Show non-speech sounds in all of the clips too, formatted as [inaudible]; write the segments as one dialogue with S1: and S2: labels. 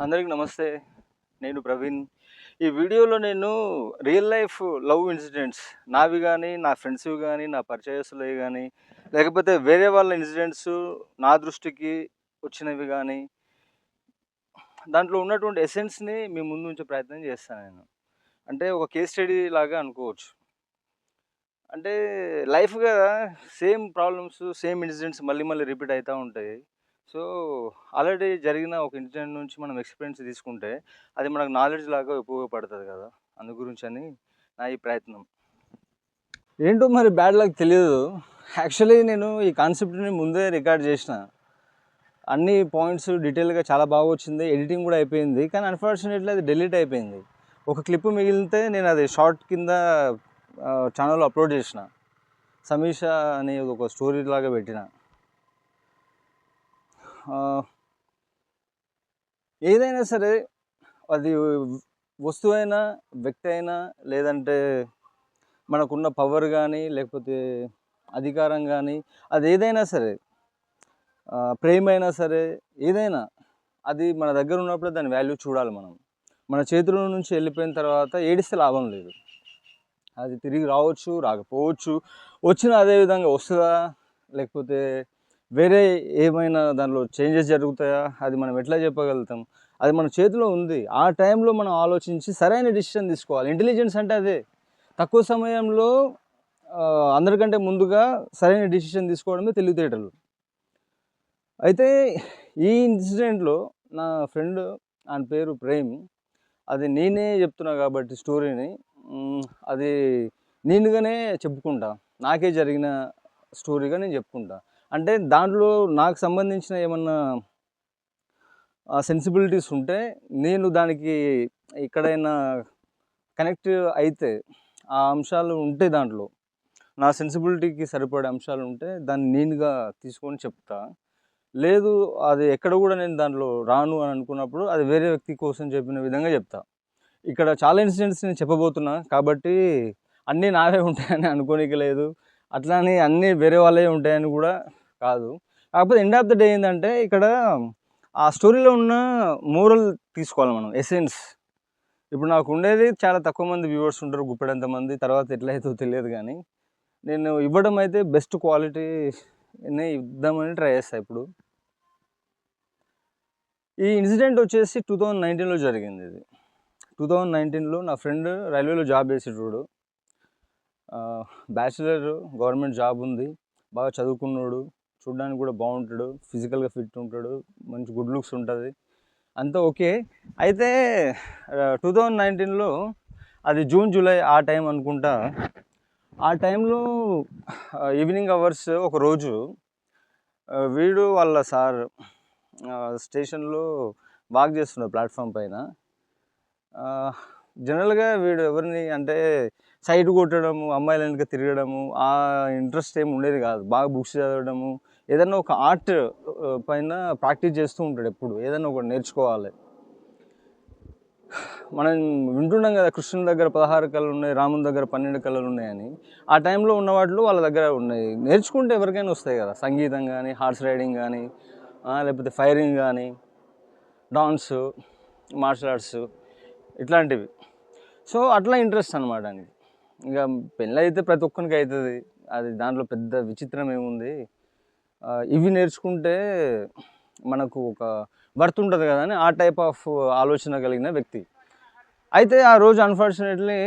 S1: అందరికి నమస్తే నేను ప్రవీణ్. ఈ వీడియోలో నేను రియల్ లైఫ్ లవ్ ఇన్సిడెంట్స్ నావి కానీ నా ఫ్రెండ్స్వి కానీ నా పరిచయస్తులవి కానీ లేకపోతే వేరే వాళ్ళ ఇన్సిడెంట్స్ నా దృష్టికి వచ్చినవి కానీ దాంట్లో ఉన్నటువంటి ఎసెన్స్ని మీ ముందు ఉంచే ప్రయత్నం చేస్తాను నేను. అంటే ఒక కేస్ స్టడీ లాగా అనుకోవచ్చు. అంటే లైఫ్ కదా సేమ్ ప్రాబ్లమ్స్ సేమ్ ఇన్సిడెంట్స్ మళ్ళీ మళ్ళీ రిపీట్ అవుతూ ఉంటాయి. సో ఆల్రెడీ జరిగిన ఒక ఇన్సిడెంట్ నుంచి మనం ఎక్స్పీరియన్స్ తీసుకుంటే అది మనకు నాలెడ్జ్ లాగా ఉపయోగపడుతుంది కదా అందు గురించి అని నా ఈ ప్రయత్నం. ఏంటో మరి బ్యాడ్ లక్ తెలియదు యాక్చువల్లీ నేను ఈ కాన్సెప్ట్ని ముందే రికార్డ్ చేసిన. అన్ని పాయింట్స్ డీటెయిల్గా చాలా బాగా వచ్చింది ఎడిటింగ్ కూడా అయిపోయింది కానీ అన్ఫార్చునేట్లీ అది డిలీట్ అయిపోయింది. ఒక క్లిప్ మిగిలితే నేను అది షార్ట్ కింద ఛానల్లో అప్లోడ్ చేసిన. సమీష అనే ఒక స్టోరీ లాగా పెట్టిన. ఏదైనా సరే అది వస్తువు అయినా వ్యక్తి అయినా లేదంటే మనకున్న పవర్ కానీ లేకపోతే అధికారం కానీ అది ఏదైనా సరే ప్రేమ అయినా సరే ఏదైనా అది మన దగ్గర ఉన్నప్పుడు దాని వాల్యూ చూడాలి మనం. మన చేతుల నుంచి వెళ్ళిపోయిన తర్వాత ఏడిస్తే లాభం లేదు. అది తిరిగి రావచ్చు రాకపోవచ్చు వచ్చిన అదే విధంగా వస్తుందా లేకపోతే వేరే ఏమైనా దానిలో చేంజెస్ జరుగుతాయా? అది మనం ఎట్లా చెప్పగలుగుతాం? అది మన చేతిలో ఉంది. ఆ టైంలో మనం ఆలోచించి సరైన డిసిషన్ తీసుకోవాలి. ఇంటెలిజెన్స్ అంటే అదే. తక్కువ సమయంలో అందరికంటే ముందుగా సరైన డిసిషన్ తీసుకోవడమే తెలివితేటలు. అయితే ఈ ఇన్సిడెంట్లో నా ఫ్రెండ్ ఆయన పేరు ప్రేమ్. అది నేనే చెప్తున్నా కాబట్టి స్టోరీని. అది నేనుగానే చెప్పుకుంటా. నాకే జరిగిన స్టోరీగా నేను చెప్పుకుంటా. అంటే దాంట్లో నాకు సంబంధించిన ఏమన్నా సెన్సిబిలిటీస్ ఉంటే నేను దానికి ఎక్కడైనా కనెక్ట్ అయితే ఆ అంశాలు ఉంటే దాంట్లో నా సెన్సిబిలిటీకి సరిపడే అంశాలు ఉంటే దాన్ని నేనుగా తీసుకొని చెప్తా. లేదు అది ఎక్కడ కూడా నేను దాంట్లో రాను అని అనుకున్నప్పుడు అది వేరే వ్యక్తి కోసం చెప్పిన విధంగా చెప్తా. ఇక్కడ చాలా ఇన్సిడెంట్స్ నేను చెప్పబోతున్నా కాబట్టి అన్నీ నావే ఉంటాయని అనుకోనికి లేదు. అట్లా అని అన్నీ వేరే వాళ్ళే ఉంటాయని కూడా కాదు. కాకపోతే ఎండ్ ఆఫ్ ద డే ఏంటంటే ఇక్కడ ఆ స్టోరీలో ఉన్న మోరల్ తీసుకోవాలి మనం ఎసెన్స్ ఇప్పుడు నాకు ఉండేది చాలా తక్కువ మంది వ్యూవర్స్ ఉంటారు గుప్పెడంత మంది. తర్వాత ఎట్లయితే తెలియదు కానీ నేను ఇవ్వడం అయితే బెస్ట్ క్వాలిటీనే ఇద్దామని ట్రై చేస్తాను ఇప్పుడు. ఈ ఇన్సిడెంట్ వచ్చేసి టూ థౌజండ్ నైన్టీన్లో జరిగింది ఇది. టూ థౌజండ్ నైన్టీన్లో నా ఫ్రెండ్ రైల్వేలో జాబ్ చేసేటోడు. బ్యాచిలర్ గవర్నమెంట్ జాబ్ ఉంది. బాగా చదువుకున్నాడు. చూడడానికి కూడా బాగుంటాడు. ఫిజికల్గా ఫిట్ ఉంటాడు. మంచి గుడ్ లుక్స్ ఉంటుంది. అంతా ఓకే. అయితే టూ థౌజండ్ నైన్టీన్లో అది జూన్ జూలై ఆ టైం అనుకుంటా. ఆ టైంలో ఈవినింగ్ అవర్స్ ఒక రోజు వీడు వాళ్ళ సార్ స్టేషన్లో వాక్ చేస్తున్నాడు ప్లాట్ఫామ్ పైన. జనరల్గా వీడు ఎవరిని అంటే సైడ్ కొట్టడము అమ్మాయిల వెనక తిరగడము ఆ ఇంట్రెస్ట్ ఏమి ఉండేది కాదు. బాగా బుక్స్ చదవడము ఏదైనా ఒక ఆర్ట్ పైన ప్రాక్టీస్ చేస్తూ ఉంటాడు ఎప్పుడు. ఏదైనా ఒకటి నేర్చుకోవాలి. మనం వింటున్నాం కదా కృష్ణుని దగ్గర పదహారు కళలు ఉన్నాయి రాముని దగ్గర పన్నెండు కళలు ఉన్నాయని. ఆ టైంలో ఉన్న వాటిలో వాళ్ళ దగ్గర ఉన్నాయి. నేర్చుకుంటే ఎవరికైనా వస్తాయి కదా సంగీతం కానీ హార్స్ రైడింగ్ కానీ లేకపోతే ఫైరింగ్ కానీ డాన్స్ మార్షల్ ఆర్ట్స్. ఇట్లాంటివి. సో అట్లా ఇంట్రెస్ట్ అనమాట ఆయనకి ఇక పెళ్ళి అయితే ప్రతి ఒక్కరికి అవుతుంది అది దాంట్లో పెద్ద విచిత్రం ఏముంది? ఇవి నేర్చుకుంటే మనకు ఒక వర్త్ ఉంటుంది కదా అని ఆ టైప్ ఆఫ్ ఆలోచన కలిగిన వ్యక్తి. అయితే ఆ రోజు అన్ఫార్చునేట్లీ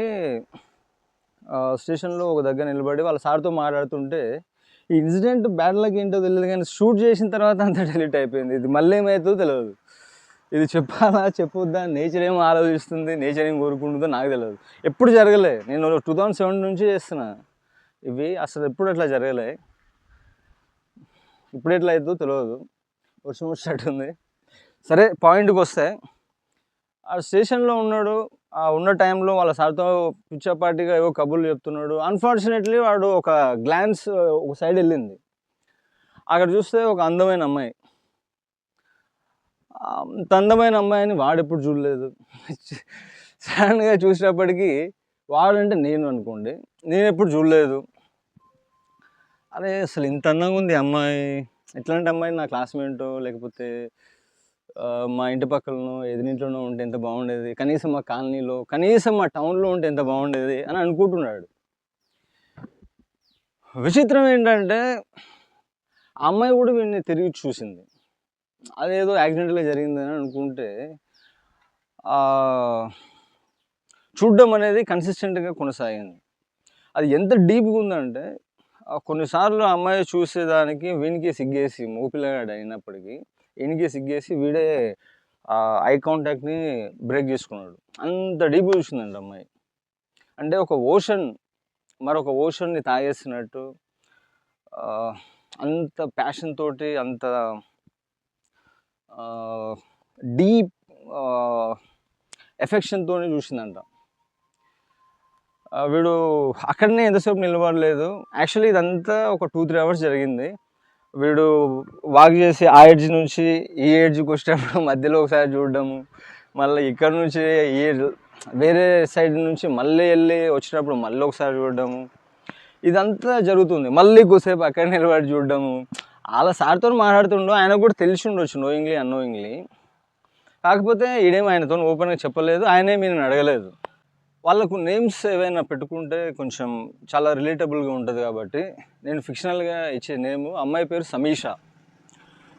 S1: స్టేషన్లో ఒక దగ్గర నిలబడి వాళ్ళ సార్తో మాట్లాడుతుంటే ఈ ఇన్సిడెంట్ బ్యాడ్ లక్ ఏంటో తెలియదు కానీ షూట్ చేసిన తర్వాత అంతా [laughs] డిలీట్ అయిపోయింది. ఇది మళ్ళీ ఏమవుతుందో తెలియదు ఇది చెప్పాలా చెప్పొద్దా? నేచర్ ఏం ఆలోచిస్తుంది నేచర్ ఏం కోరుకుంటుందో నాకు తెలియదు ఎప్పుడు జరగలే. నేను టూ థౌజండ్ సెవెన్ నుంచి చేస్తున్నా. ఇవి అసలు ఎప్పుడు అట్లా జరగలే. ఇప్పుడు ఎట్లా అవుతుందో తెలియదు వర్షం వచ్చినట్టుంది సరే పాయింట్కి వస్తే ఆ స్టేషన్లో ఉన్నాడు ఆ ఉన్న టైంలో వాళ్ళ సార్తో పిచ్చపాటిగా ఏవో కబుర్లు చెప్తున్నాడు. అన్ఫార్చునేట్లీ వాడు ఒక గ్లాన్స్ ఒక సైడ్ వెళ్ళింది. అక్కడ చూస్తే ఒక అందమైన అమ్మాయి. అందమైన అమ్మాయిని వాడు ఎప్పుడు చూడలేదు. సడన్గా చూసినప్పటికీ వాడంటే నేను అనుకోండి నేను ఎప్పుడు చూడలేదు. అరే అసలు ఇంత అందంగా ఉంది అమ్మాయి. ఇట్లాంటి అమ్మాయి నా క్లాస్మేట్ లేకపోతే మా ఇంటి పక్కలను ఎదురింట్లోనో ఉంటే ఎంత బాగుండేది. కనీసం మా కాలనీలో కనీసం మా టౌన్లో ఉంటే ఎంత బాగుండేది అని అనుకుంటున్నాడు. విచిత్రం ఏంటంటే ఆ అమ్మాయి కూడా వీడిని తిరిగి చూసింది. అదేదో యాక్సిడెంట్గా జరిగిందని అనుకుంటే చూడడం అనేది కన్సిస్టెంట్గా కొనసాగింది. అది ఎంత డీప్గా ఉందంటే కొన్నిసార్లు అమ్మాయి చూసేదానికి వీనికి సిగ్గేసి మోపిల్లగాడు అయినప్పటికీ ఈయనకి సిగ్గేసి వీడే ఐ కాంటాక్ట్ని బ్రేక్ చేసుకున్నాడు. అంత డీప్ చూసిందండి అమ్మాయి. అంటే ఒక ఓషన్ మరొక ఓషన్ని తాగేసినట్టు అంత ప్యాషన్ తోటి అంత డీప్ ఎఫెక్షన్తో చూసిందంట. వీడు అక్కడనే ఎంతసేపు నిలబడలేదు. యాక్చువల్లీ ఇదంతా ఒక టూ త్రీ అవర్స్ జరిగింది. వీడు వాక్ చేసి ఆ ఎడ్జ్ నుంచి ఈ ఏడ్జ్కి వచ్చేటప్పుడు మధ్యలో ఒకసారి చూడడము మళ్ళీ ఇక్కడ నుంచి ఈ వేరే సైడ్ నుంచి మళ్ళీ వెళ్ళి వచ్చేటప్పుడు మళ్ళీ ఒకసారి చూడడము ఇదంతా జరుగుతుంది. మళ్ళీ కొద్దిసేపు అక్కడ నిలబడి చూడడము అలా సార్తో మాట్లాడుతుండో ఆయన కూడా తెలిసి ఉండొచ్చు నోయింగ్లీ అన్నోయింగ్లీ కాకపోతే ఈడేం ఆయనతో ఓపెన్గా చెప్పలేదు ఆయనే మీరు అడగలేదు. వాళ్ళకు నేమ్స్ ఏవైనా పెట్టుకుంటే కొంచెం చాలా రిలేటబుల్గా ఉంటుంది కాబట్టి నేను ఫిక్షనల్గా ఇచ్చే నేమ్ అమ్మాయి పేరు సమీష.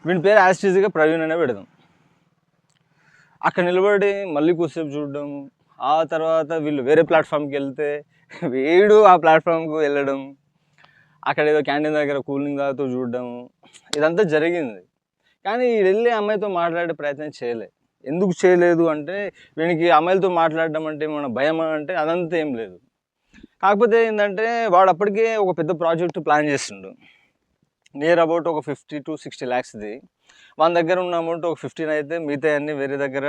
S1: వీని పేరు యాస్టీజీగా ప్రవీణ్ అనే పెడదాం. అక్కడ నిలబడి మళ్ళీ కొద్దిసేపు చూడడం ఆ తర్వాత వీళ్ళు వేరే ప్లాట్ఫామ్కి వెళ్తే వీడు ఆ ప్లాట్ఫామ్కి వెళ్ళడం అక్కడ ఏదో క్యాంటీన్ దగ్గర కూలింగ్ తాగుతూ చూడడం ఇదంతా జరిగింది. కానీ వెళ్ళి అమ్మాయితో మాట్లాడే ప్రయత్నం చేయలే. ఎందుకు చేయలేదు అంటే వీనికి అమ్మాయిలతో మాట్లాడడం అంటే మన భయం అంటే అదంతా ఏం లేదు. కాకపోతే ఏంటంటే వాడు అప్పటికే ఒక పెద్ద ప్రాజెక్ట్ ప్లాన్ చేస్తుండు. నియర్ అబౌట్ ఒక ఫిఫ్టీ టు సిక్స్టీ ల్యాక్స్ది. మన దగ్గర ఉన్న అమౌంట్ ఒక ఫిఫ్టీన్ అయితే మిగతా అన్ని వేరే దగ్గర